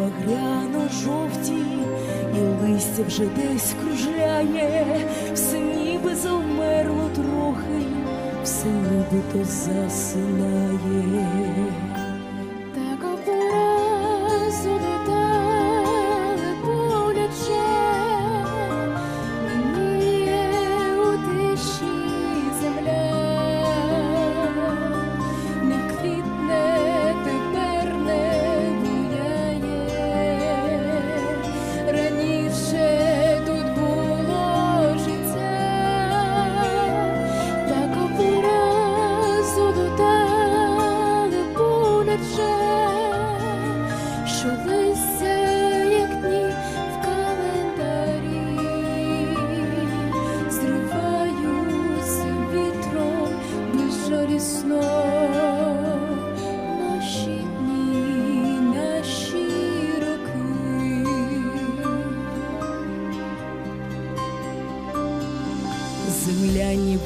багряно жовті, і листя вже десь кружляє, все ніби завмерло трохи, все ніби то засинає.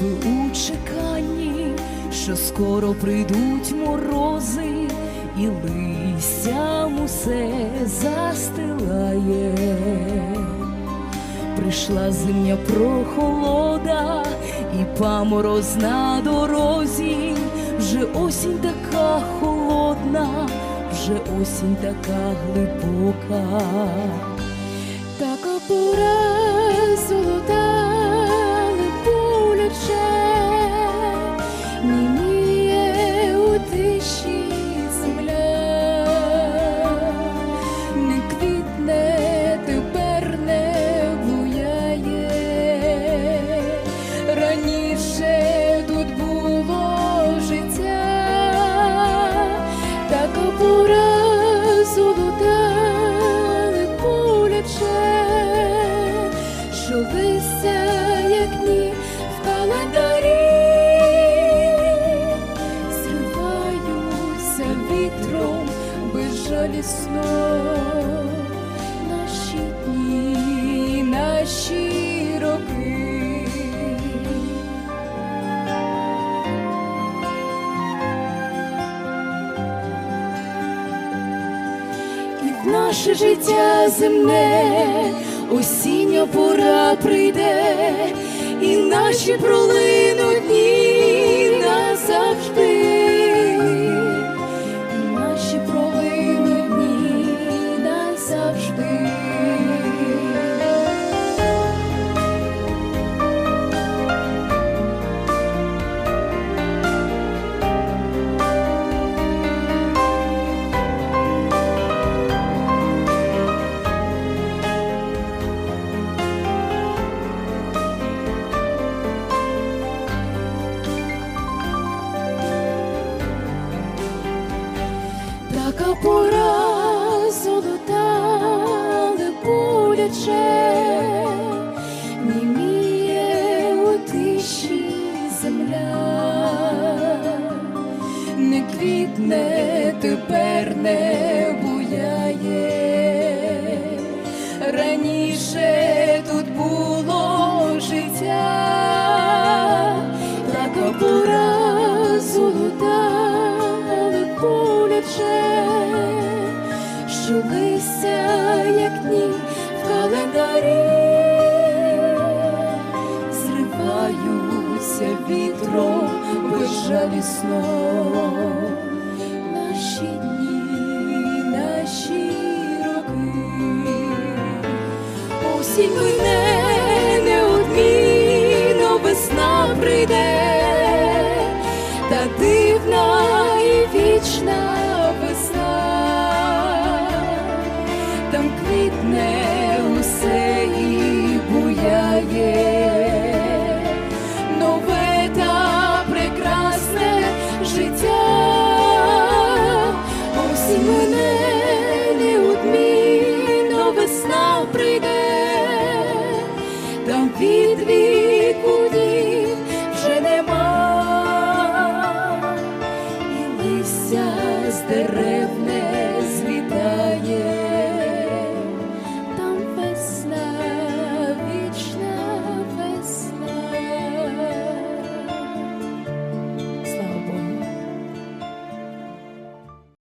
У чеканні, що скоро прийдуть морози, і листям усе застилає. Прийшла зимня прохолода і памороз на дорозі, вже осінь така холодна, вже осінь така глибока. Така пора німіє вітром безжалісно. Наші дні, наші роки. І в наше життя земне осіння пора прийде, і наші пролинуть дні Така пора золотали боляче, у тиші земля, не квітне, що як дні в календарі, зриваються вітром безжалісно. Наші дні, наші роки. Осінь мине квітне усе і буяє,